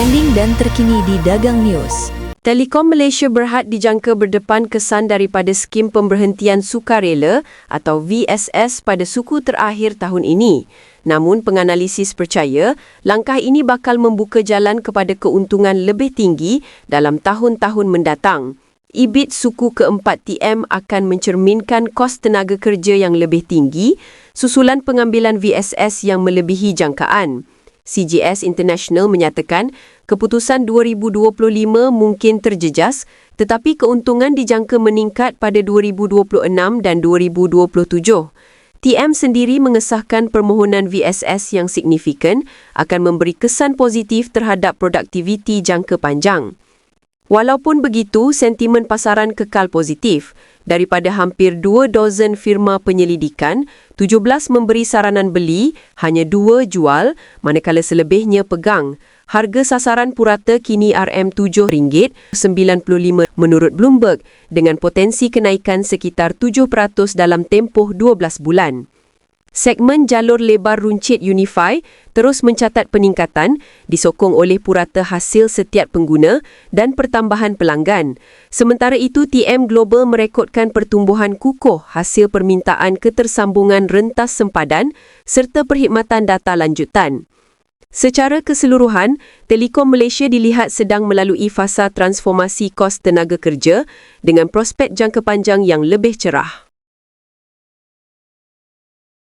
trending dan terkini di Dagang News. Telekom Malaysia Berhad dijangka berdepan kesan daripada skim pemberhentian sukarela atau VSS pada suku terakhir tahun ini. Namun penganalisis percaya langkah ini bakal membuka jalan kepada keuntungan lebih tinggi dalam tahun-tahun mendatang. EBIT suku keempat TM akan mencerminkan kos tenaga kerja yang lebih tinggi susulan pengambilan VSS yang melebihi jangkaan. CGS International menyatakan keputusan 2025 mungkin terjejas tetapi keuntungan dijangka meningkat pada 2026 dan 2027. TM sendiri mengesahkan permohonan VSS yang signifikan akan memberi kesan positif terhadap produktiviti jangka panjang. Walaupun begitu, sentimen pasaran kekal positif. Daripada hampir dua dozen firma penyelidikan, 17 memberi saranan beli, hanya dua jual, manakala selebihnya pegang. Harga sasaran purata kini RM7.95 menurut Bloomberg dengan potensi kenaikan sekitar 7% dalam tempoh 12 bulan. Segmen jalur lebar runcit Unify terus mencatat peningkatan disokong oleh purata hasil setiap pengguna dan pertambahan pelanggan. Sementara itu, TM Global merekodkan pertumbuhan kukuh hasil permintaan ketersambungan rentas sempadan serta perkhidmatan data lanjutan. Secara keseluruhan, Telekom Malaysia dilihat sedang melalui fasa transformasi kos tenaga kerja dengan prospek jangka panjang yang lebih cerah.